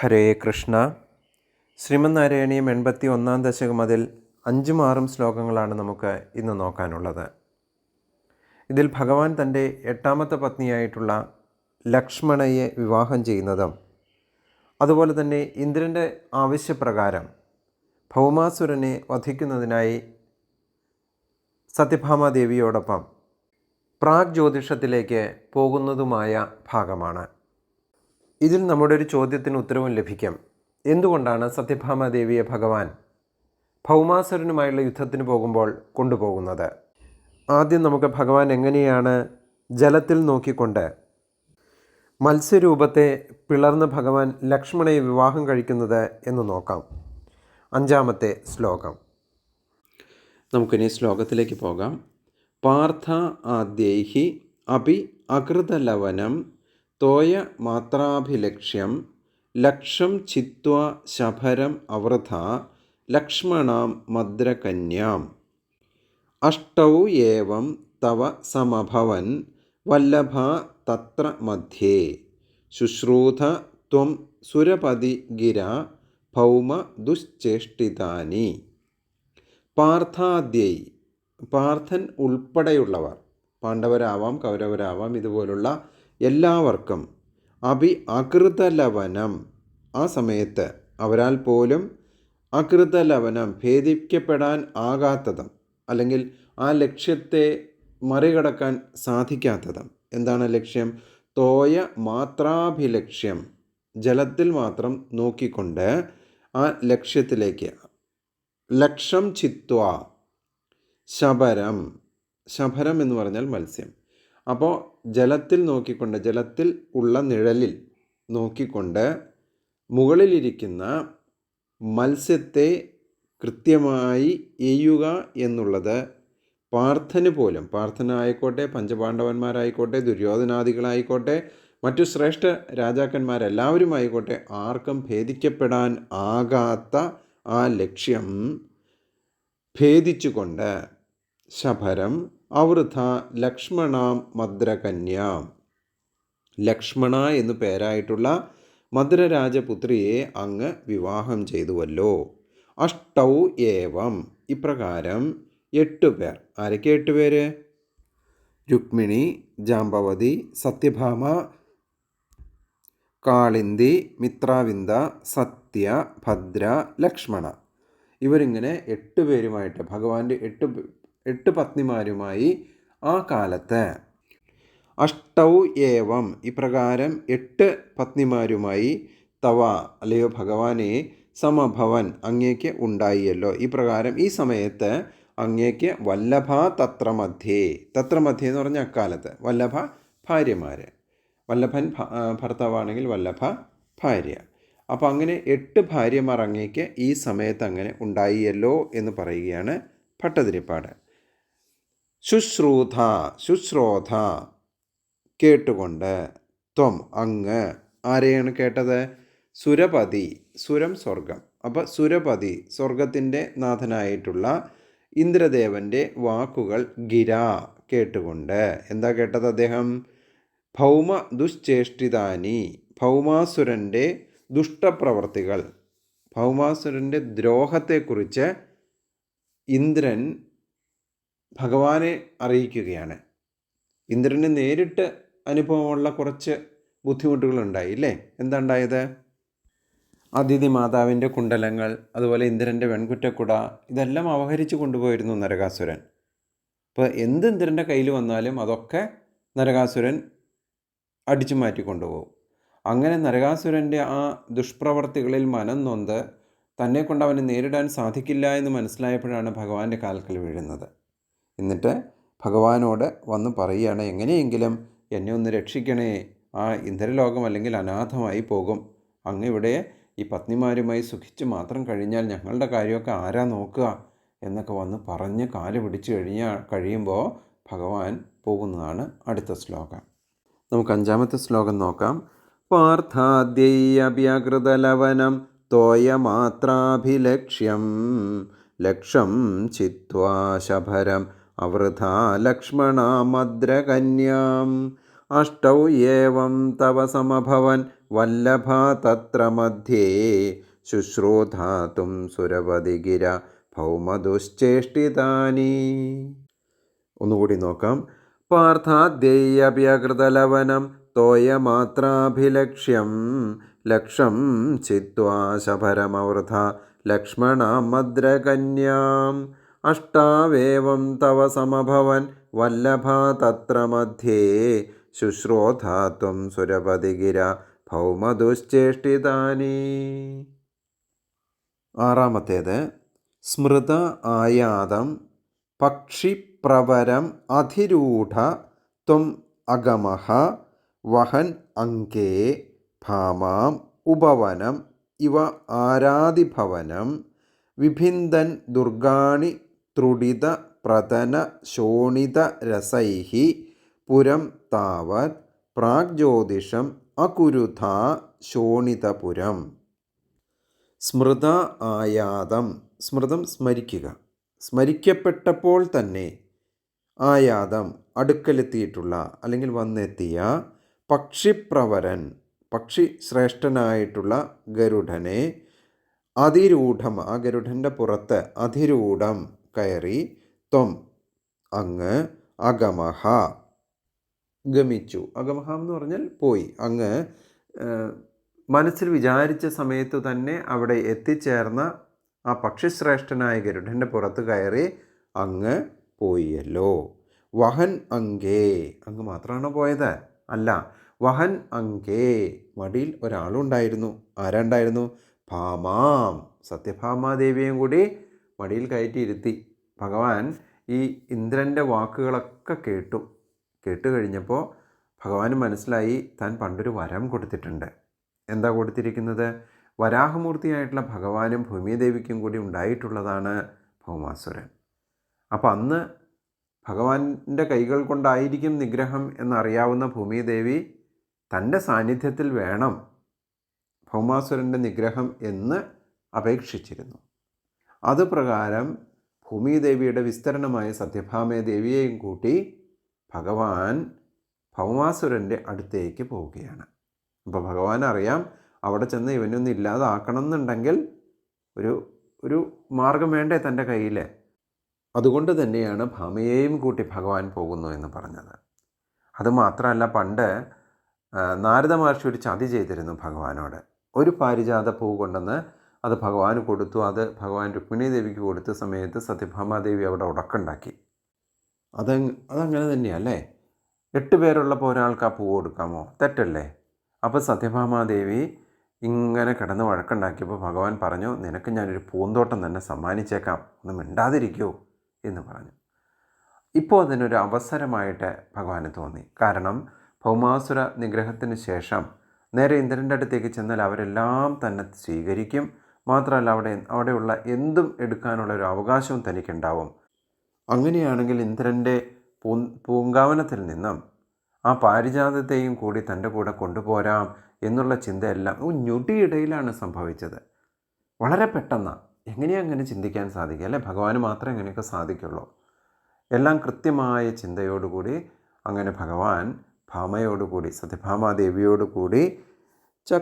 ഹരേ കൃഷ്ണ. ശ്രീമന്നാരായണീയം എൺപത്തി ഒന്നാം ദശകം അതിൽ അഞ്ചും ആറും ശ്ലോകങ്ങളാണ് നമുക്ക് ഇന്ന് നോക്കാനുള്ളത്. ഇതിൽ ഭഗവാൻ തന്റെ എട്ടാമത്തെ പത്നിയായിട്ടുള്ള ലക്ഷ്മണയെ വിവാഹം ചെയ്യുന്നതും അതുപോലെ തന്നെ ഇന്ദ്രന്റെ ആവശ്യപ്രകാരം ഭൗമാസുരനെ വധിക്കുന്നതിനായി സത്യഭാമാദേവിയോടൊപ്പം പ്രാഗ് ജ്യോതിഷത്തിലേക്ക് പോകുന്നതുമായ ഭാഗമാണ്. ഇതിൽ നമ്മുടെ ഒരു ചോദ്യത്തിന് ഉത്തരവും ലഭിക്കാം. എന്തുകൊണ്ടാണ് സത്യഭാമാദേവിയെ ഭഗവാൻ ഭൗമാസുരനുമായുള്ള യുദ്ധത്തിന് പോകുമ്പോൾ കൊണ്ടുപോകുന്നത്? ആദ്യം നമുക്ക് ഭഗവാൻ എങ്ങനെയാണ് ജലത്തിൽ നോക്കിക്കൊണ്ട് മത്സ്യരൂപത്തെ പിളർന്ന് ഭഗവാൻ ലക്ഷ്മണയെ വിവാഹം കഴിക്കുന്നത് എന്ന് നോക്കാം. അഞ്ചാമത്തെ ശ്ലോകം. നമുക്കിനി ശ്ലോകത്തിലേക്ക് പോകാം. പാർത്ഥ ആദ്യൈഹി അപി അകൃതലവനം തോയ മാത്രാഭിലക്ഷ്യം ലക്ഷം ചിത്വ ശഭരം അവൃഥ ലക്ഷ്മണാം മദ്രകന്യാം. അഷ്ടൗ ഏവം തവ സമഭവൻ വല്ലഭ തത്ര മധ്യേ. ശുശ്രൂത ത്വം സുരപതി ഗിര ഭൗമ ദുശ്ചേഷ്ടിതാനി. പാർത്ഥാദ്യൈ പാർത്ഥൻ ഉൾപ്പെടെയുള്ളവർ പാണ്ഡവരാവാം കൗരവരാവാം ഇതുപോലുള്ള എല്ലാവർക്കും അഭി അകൃതലവനം. ആ സമയത്ത് അവരാൽ പോലും അകൃതലവനം ഭേദിക്കപ്പെടാൻ ആകാത്തതും അല്ലെങ്കിൽ ആ ലക്ഷ്യത്തെ മറികടക്കാൻ സാധിക്കാത്തതും. എന്താണ് ലക്ഷ്യം? തോയ മാത്രാഭിലക്ഷ്യം. ജലത്തിൽ മാത്രം നോക്കിക്കൊണ്ട് ആ ലക്ഷ്യത്തിലേക്ക്. ലക്ഷം ചിത്വ. ശബരം. ശബരം എന്ന് പറഞ്ഞാൽ മത്സ്യം. അപ്പോൾ ജലത്തിൽ നോക്കിക്കൊണ്ട് ജലത്തിൽ ഉള്ള നിഴലിൽ നോക്കിക്കൊണ്ട് മുകളിലിരിക്കുന്ന മത്സ്യത്തെ കൃത്യമായി എയ്യുക എന്നുള്ളത് പാർത്ഥന് പോലും പാർത്ഥനായിക്കോട്ടെ പഞ്ചപാണ്ഡവന്മാരായിക്കോട്ടെ ദുര്യോധനാദികളായിക്കോട്ടെ മറ്റു ശ്രേഷ്ഠ രാജാക്കന്മാരെല്ലാവരും ആയിക്കോട്ടെ ആർക്കും ഭേദിക്കപ്പെടാൻ ആകാത്ത ആ ലക്ഷ്യം ഭേദിച്ചുകൊണ്ട് ശഭരം അവൃഥ ലക്ഷ്മണാം മദ്രകന്യാം. ലക്ഷ്മണ എന്നു പേരായിട്ടുള്ള മദ്രരാജപുത്രിയെ അങ്ങ് വിവാഹം ചെയ്തുവല്ലോ. അഷ്ടൗ ഏവം. ഇപ്രകാരം എട്ട് പേർ. ആരൊക്കെ എട്ട് പേര്? രുക്മിണി ജാമ്പവതി സത്യഭാമ കാളിന്തി മിത്രാവിന്ദ സത്യ ഭദ്ര ലക്ഷ്മണ. ഇവരിങ്ങനെ എട്ട് പേരുമായിട്ട് ഭഗവാന്റെ എട്ട് എട്ട് പത്നിമാരുമായി ആ കാലത്ത്. അഷ്ടൗ ഏവം. ഇപ്രകാരം എട്ട് പത്നിമാരുമായി തവ അല്ലയോ ഭഗവാനെ സമഭവൻ അങ്ങേക്ക് ഉണ്ടായിയല്ലോ ഈ പ്രകാരം ഈ സമയത്ത് അങ്ങേക്ക് വല്ലഭ തത്ര മധ്യേ. തത്ര മധ്യേ എന്ന് പറഞ്ഞ അക്കാലത്ത്. വല്ലഭ ഭാര്യമാർ വല്ലഭൻ ഭർത്താവാണെങ്കിൽ വല്ലഭ ഭാര്യ. അപ്പോൾ അങ്ങനെ എട്ട് ഭാര്യമാർ അങ്ങേക്ക് ഈ സമയത്ത് അങ്ങനെ ഉണ്ടായിയല്ലോ എന്ന് പറയുകയാണ് ഭട്ടതിരിപ്പാട്. ശുശ്രൂത ശുശ്രോധ കേട്ടുകൊണ്ട് ത്വം അങ്ങ് ആരെയാണ് കേട്ടത്? സുരപതി സുരം സ്വർഗം. അപ്പോൾ സുരപതി സ്വർഗത്തിന്റെ നാഥനായിട്ടുള്ള ഇന്ദ്രദേവന്റെ വാക്കുകൾ ഗിര കേട്ടുകൊണ്ട് എന്താ കേട്ടത് അദ്ദേഹം? ഭൗമ ദുശ്ചേഷ്ടിതാനി ഭൗമാസുരന്റെ ദുഷ്ടപ്രവർത്തികൾ. ഭൗമാസുരന്റെ ദ്രോഹത്തെക്കുറിച്ച് ഇന്ദ്രൻ ഭഗവാനെ അറിയിക്കുകയാണ്. ഇന്ദ്രന് നേരിട്ട് അനുഭവമുള്ള കുറച്ച് ബുദ്ധിമുട്ടുകളുണ്ടായി ഇല്ലേ? എന്താ ഉണ്ടായത് അതിഥി മാതാവിന്റെ കുണ്ടലങ്ങൾ അതുപോലെ ഇന്ദ്രന്റെ വെൺകുറ്റക്കുട ഇതെല്ലാം അപഹരിച്ചു കൊണ്ടുപോയിരുന്നു നരകാസുരൻ. അപ്പോൾ എന്ത് ഇന്ദ്രന്റെ കയ്യിൽ വന്നാലും അതൊക്കെ നരകാസുരൻ അടിച്ചു മാറ്റി കൊണ്ടുപോകും. അങ്ങനെ നരകാസുരന്റെ ആ ദുഷ്പ്രവർത്തികളിൽ മനം നൊന്ത് തന്നെ കൊണ്ട് അവനെ നേരിടാൻ സാധിക്കില്ല എന്ന് മനസ്സിലായപ്പോഴാണ് ഭഗവാന്റെ കാൽക്കൽ വീഴുന്നത്. എന്നിട്ട് ഭഗവാനോട് വന്ന് പറയുകയാണ് എങ്ങനെയെങ്കിലും എന്നെ ഒന്ന് രക്ഷിക്കണേ. ആ ഇന്ദ്രലോകം അല്ലെങ്കിൽ അനാഥമായി പോകും. അങ്ങ് ഇവിടെ ഈ പത്നിമാരുമായി സുഖിച്ച് മാത്രം കഴിഞ്ഞാൽ ഞങ്ങളുടെ കാര്യമൊക്കെ ആരാ നോക്കുക? എന്നൊക്കെ വന്ന് പറഞ്ഞ് കാൽ പിടിച്ച് കഴിഞ്ഞാൽ കഴിയുമ്പോൾ ഭഗവാൻ പോകുന്നതാണ് അടുത്ത ശ്ലോകം. നമുക്ക് അഞ്ചാമത്തെ ശ്ലോകം നോക്കാം. പാർത്ഥാദ്യയ്യഭ്യകൃതലവനം തോയമാത്രാഭിലക്ഷ്യം ലക്ഷം ചിത്വാ ശഭരം അവൃഥ ലക്ഷ്മണാമദ്രകന്യാം അഷ്ടൗ ഏവം തവ സമഭവൻ വല്ലഭ തത്ര മധ്യേ. ശുശ്രൂധാതും സുരപതിഗിര ഭൗമദുശ്ചേഷ്ടിതാനി. ഒന്നുകൂടി നോക്കാം. പാർത്ഥാദ്യപ്യകൃതലവനം തോയമാത്രാഭിലക്ഷ്യം ലക്ഷം ചിത്വാശപരമവൃഥ ലക്ഷ്മണമദ്രകന്യാം അഷ്ടാവേവം തവ സമഭവൻ വല്ലഭ തത്ര മധ്യേ. ശുശ്രോധാത്വം സുരപതിഗിര ഭൗമദുശ്ചേഷ്ടിതാനി. ആറാമത്തേത് സ്മൃത ആയാതം പക്ഷിപ്രവരം അധിരൂഢ ത്വം അഗമഹ വഹൻ അങ്കേ ഭാമാം ഉപവനം ഇവ ആരാതിഭവനം വിഭിന്ദൻ ദുർഗാണി ത്രുടിത പ്രതന ശോണിത രസൈഹി പുരം താവത് പ്രാഗ്ജ്യോതിഷം അകുരുഥ ശോണിതപുരം സ്മൃത ആയാതം. സ്മൃതം സ്മരിക്കുക. സ്മരിക്കപ്പെട്ടപ്പോൾ തന്നെ ആയാതം അടുക്കലെത്തിയിട്ടുള്ള അല്ലെങ്കിൽ വന്നെത്തിയ പക്ഷിപ്രവരൻ പക്ഷി ശ്രേഷ്ഠനായിട്ടുള്ള ഗരുഡനെ അതിരൂഢം ആ ഗരുഡന്റെ പുറത്ത് അതിരൂഢം കയറി ത്വം അങ്ങ് അഗമഹ ഗമിച്ചു. അഗമഹ എന്ന് പറഞ്ഞാൽ പോയി. അങ്ങ് മനസ്സിൽ വിചാരിച്ച സമയത്ത് തന്നെ അവിടെ എത്തിച്ചേർന്ന ആ പക്ഷിശ്രേഷ്ഠനായ ഗരുഡന്റെ പുറത്ത് കയറി അങ്ങ് പോയല്ലോ. വഹൻ അങ്കേ അങ്ങ് മാത്രമാണോ പോയത്? അല്ല. വഹൻ അങ്കേ മടിയിൽ ഒരാളുണ്ടായിരുന്നു ആരാണ്ടായിരുന്നു ഭാമാം. സത്യഭാമാദേവിയും കൂടി മടിയിൽ കയറ്റിയിരുത്തി ഭഗവാൻ ഈ ഇന്ദ്രന്റെ വാക്കുകളൊക്കെ കേട്ടു. കേട്ട് കഴിഞ്ഞപ്പോൾ ഭഗവാന് മനസ്സിലായി താൻ പണ്ടൊരു വരം കൊടുത്തിട്ടുണ്ട്. എന്താ കൊടുത്തിരിക്കുന്നത്? വരാഹമൂർത്തിയായിട്ടുള്ള ഭഗവാനും ഭൂമിദേവിക്കും കൂടി ഉണ്ടായിട്ടുള്ളതാണ് ഭൗമാസുരൻ. അപ്പം അന്ന് ഭഗവാന്റെ കൈകൾ കൊണ്ടായിരിക്കും നിഗ്രഹം എന്നറിയാവുന്ന ഭൂമിദേവി തന്റെ സാന്നിധ്യത്തിൽ വേണം ഭൗമാസുരന്റെ നിഗ്രഹം എന്ന് അപേക്ഷിച്ചിരുന്നു. അതുപ്രകാരം ഭൂമിദേവിയുടെ വിസ്തരണമായ സത്യഭാമയ ദേവിയെയും കൂട്ടി ഭഗവാൻ ഭൗമാസുരന്റെ അടുത്തേക്ക് പോവുകയാണ്. അപ്പോൾ ഭഗവാൻ അറിയാം അവിടെ ചെന്ന് ഇവനൊന്നും ഇല്ലാതാക്കണം എന്നുണ്ടെങ്കിൽ ഒരു ഒരു മാർഗം വേണ്ടേ തന്റെ കയ്യിൽ അതുകൊണ്ട് തന്നെയാണ് ഭാമയെയും കൂട്ടി ഭഗവാൻ പോകുന്നു എന്ന് പറഞ്ഞത്. അതുമാത്രമല്ല പണ്ട് നാരദ മഹർഷി ഒരു ചതി ചെയ്തിരുന്നു ഭഗവാനോട്. ഒരു പാരിജാത പൂ കൊണ്ടെന്ന് അത് ഭഗവാന് കൊടുത്തു അത് ഭഗവാൻ രുക്മിണി ദേവിക്ക് കൊടുത്ത സമയത്ത് സത്യഭാമാദേവി അവിടെ ഉടക്കുണ്ടാക്കി അത് അതങ്ങനെ തന്നെയല്ലേ എട്ട് പേരുള്ളപ്പോൾ ഒരാൾക്ക് ആ പൂ കൊടുക്കാമോ? തെറ്റല്ലേ? അപ്പോൾ സത്യഭാമാദേവി ഇങ്ങനെ കിടന്ന് വഴക്കുണ്ടാക്കിയപ്പോൾ ഭഗവാൻ പറഞ്ഞു നിനക്ക് ഞാനൊരു പൂന്തോട്ടം തന്നെ സമ്മാനിച്ചേക്കാം ഒന്ന് മിണ്ടാതിരിക്കൂ എന്ന് പറഞ്ഞു. ഇപ്പോൾ അതിനൊരു അവസരമായിട്ട് ഭഗവാന് തോന്നി. കാരണം ഭൗമാസുര നിഗ്രഹത്തിന് ശേഷം നേരെ ഇന്ദ്രന്റെ അടുത്തേക്ക് ചെന്നാൽ അവരെല്ലാം തന്നെ സ്വീകരിക്കും മാത്രമല്ല അവിടെ അവിടെയുള്ള എന്തും എടുക്കാനുള്ള ഒരു അവകാശവും തനിക്കുണ്ടാവും. അങ്ങനെയാണെങ്കിൽ ഇന്ദ്രന്റെ പൂ പൂങ്കാവനത്തിൽ നിന്നും ആ പാരിജാതത്തെയും കൂടി തന്റെ കൂടെ കൊണ്ടുപോരാം എന്നുള്ള ചിന്തയെല്ലാം ഞൊടിയിടയിലാണ് സംഭവിച്ചത്. വളരെ പെട്ടെന്ന് എങ്ങനെയാണ് അങ്ങനെ ചിന്തിക്കാൻ സാധിക്കുക അല്ലെ? ഭഗവാന് മാത്രമേ അങ്ങനെയൊക്കെ സാധിക്കുള്ളൂ. എല്ലാം കൃത്യമായ ചിന്തയോടുകൂടി അങ്ങനെ ഭഗവാൻ ഭാമയോടുകൂടി സത്യഭാമാദേവിയോടുകൂടി ച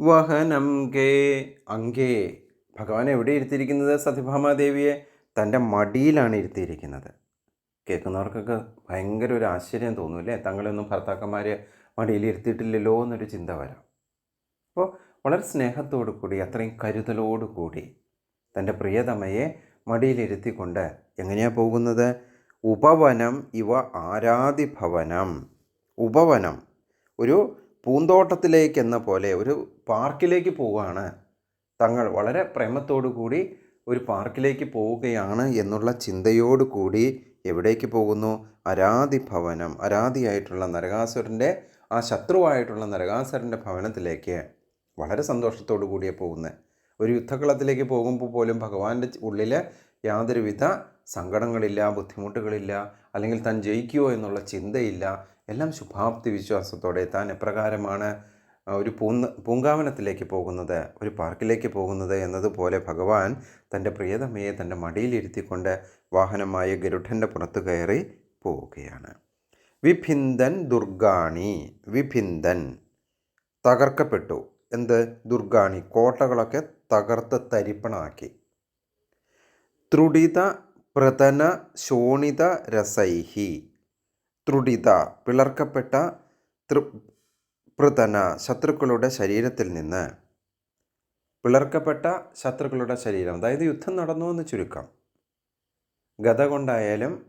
വഹനം കേ അങ്കേ. ഭഗവാൻ എവിടെ ഇരുത്തിയിരിക്കുന്നത്? സത്യഭാമാദേവിയെ തന്റെ മടിയിലാണ് ഇരുത്തിയിരിക്കുന്നത്. കേൾക്കുന്നവർക്കൊക്കെ ഭയങ്കര ഒരു ആശ്ചര്യം തോന്നും അല്ലേ? തങ്ങളൊന്നും ഭർത്താക്കന്മാർ മടിയിൽ ഇരുത്തിയിട്ടില്ലല്ലോ എന്നൊരു ചിന്ത വരാം. അപ്പോൾ വളരെ സ്നേഹത്തോടു കൂടി അത്രയും കരുതലോടു കൂടി തന്റെ പ്രിയതമയെ മടിയിലിരുത്തിക്കൊണ്ട് എങ്ങനെയാണ് പോകുന്നത്? ഉപവനം ഇവ ആരാധിഭവനം. ഉപവനം. ഒരു പൂന്തോട്ടത്തിലേക്ക് എന്ന പോലെ ഒരു പാർക്കിലേക്ക് പോവുകയാണ്. തങ്ങൾ വളരെ പ്രേമത്തോടു കൂടി ഒരു പാർക്കിലേക്ക് പോവുകയാണ് എന്നുള്ള ചിന്തയോടു കൂടി എവിടേക്ക് പോകുന്നു? അരാധി ഭവനം അരാധിയായിട്ടുള്ള നരകാസുരന്റെ ആ ശത്രുവായിട്ടുള്ള നരകാസുരന്റെ ഭവനത്തിലേക്ക്. വളരെ സന്തോഷത്തോടു കൂടിയേ പോകുന്നത് ഒരു യുദ്ധക്കളത്തിലേക്ക് പോകുമ്പോൾ പോലും ഭഗവാന്റെ ഉള്ളിൽ യാതൊരുവിധ സങ്കടങ്ങളില്ല ബുദ്ധിമുട്ടുകളില്ല അല്ലെങ്കിൽ താൻ ജയിക്കുമോ എന്നുള്ള ചിന്തയില്ല. എല്ലാം ശുഭാപ്തി വിശ്വാസത്തോടെ താൻ എപ്രകാരമാണ് ഒരു പൂന്ന പൂങ്കാവനത്തിലേക്ക് പോകുന്നത് ഒരു പാർക്കിലേക്ക് പോകുന്നത് എന്നതുപോലെ ഭഗവാൻ തന്റെ പ്രിയതമയെ തന്റെ മടിയിലിരുത്തിക്കൊണ്ട് വാഹനമായ ഗരുഡന്റെ പുറത്ത് കയറി പോവുകയാണ്. വിഭിന്ദൻ ദുർഗാണി വിഭിന്ദൻ തകർക്കപ്പെട്ടു. എന്ത്? ദുർഗാണി കോട്ടകളൊക്കെ തകർത്ത് തരിപ്പണമാക്കി ത്രുടിത പ്രതന ശോണിത രസൈഹി. ത്രുടിത പിളർക്കപ്പെട്ട പ്രതന ശത്രുക്കളുടെ ശരീരത്തിൽ നിന്ന് പിളർക്കപ്പെട്ട ശത്രുക്കളുടെ ശരീരം. അതായത് യുദ്ധം നടന്നു എന്ന് ചുരുക്കം. ഗത കൊണ്ടായാലും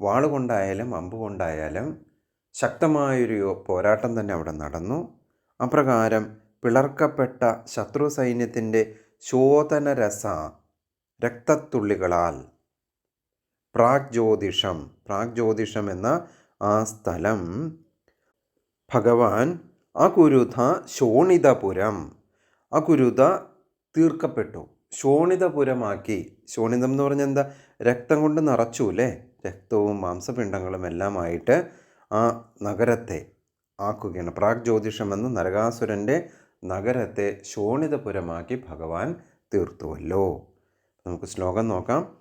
വാളുകൊണ്ടായാലും അമ്പ് കൊണ്ടായാലും ശക്തമായൊരു പോരാട്ടം തന്നെ അവിടെ നടന്നു. അപ്രകാരം പിളർക്കപ്പെട്ട ശത്രു സൈന്യത്തിന്റെ ശോധനരസ രക്തത്തുള്ളികളാൽ പ്രാഗ് ജ്യോതിഷം പ്രാഗ് ജ്യോതിഷം എന്ന ആ സ്ഥലം ഭഗവാൻ അകുരുത ശോണിതപുരം. അകുരുത തീർക്കപ്പെട്ടു. ശോണിതപുരമാക്കി. ശോണിതം എന്ന് പറഞ്ഞാൽ എന്താ? രക്തം കൊണ്ട് നിറച്ചു അല്ലേ? രക്തവും മാംസപിണ്ഡങ്ങളും എല്ലാമായിട്ട് ആ നഗരത്തെ ആക്കുകയാണ്. പ്രാഗ് ജ്യോതിഷം എന്ന നരകാസുരന്റെ നഗരത്തെ ശോണിതപുരമാക്കി ഭഗവാൻ തീർത്തുവല്ലോ. നമുക്ക് ശ്ലോകം നോക്കാം.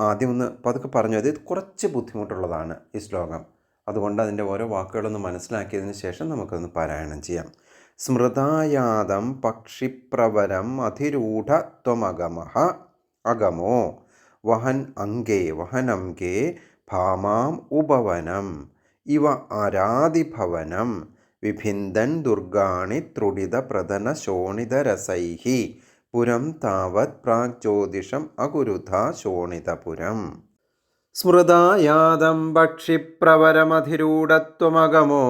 ആദ്യം ഒന്ന് പതുക്കെ പറഞ്ഞു അത് കുറച്ച് ബുദ്ധിമുട്ടുള്ളതാണ് ഈ ശ്ലോകം. അതുകൊണ്ട് അതിന്റെ ഓരോ വാക്കുകളൊന്ന് മനസ്സിലാക്കിയതിന് ശേഷം നമുക്കൊന്ന് പാരായണം ചെയ്യാം. സ്മൃതായാതം പക്ഷിപ്രവരം അധിരൂഢ ത്വമഗമഃ അഗമോ വഹൻ അങ്കേ വഹനംകേ ഭാമാം ഉപവനം ഇവ ആരാതിഭവനം വിഭിന്ദൻ ദുർഗാണി ത്രുടിത പ്രതന ശോണിതരസൈഹി പുരം താവത് പ്രാഗ് അകുരുധ ശോണിതപുരം. സ്മൃതായാതം ഭക്ഷിപ്രവരമധിരൂഢത്വമകമോ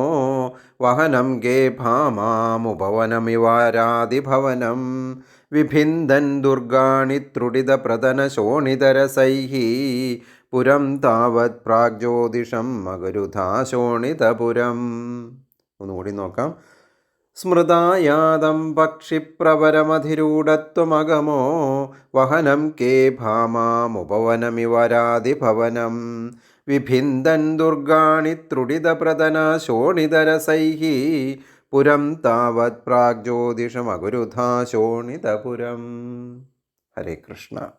വഹനം ഗേ ഭാമാമുപവനമിവാരാതിഭവനം വിഭിന്ദൻ ദുർഗാണി ത്രുടിതപ്രതന ശോണിതരസൈः പുരം താവത് പ്രാഗ്ജ്യോതിഷം മകരുധാശോണിതപുരം. ഒന്നുകൂടി നോക്കാം. സ്മൃതായാതം പക്ഷിപ്രവരമധിരൂഢത്വമകമോ? വഹനം കേ ഭാമാമുപവനമിവരാതിഭവനം വിഭിന്ദൻ ദുർഗാണി ത്രുടിതപ്രതന ശോണിതരസൈः പുരം താവത് പ്രാഗ്ജ്യോതിഷമകുരുധാ ശോണിതപുരം. ഹരേ കൃഷ്ണ.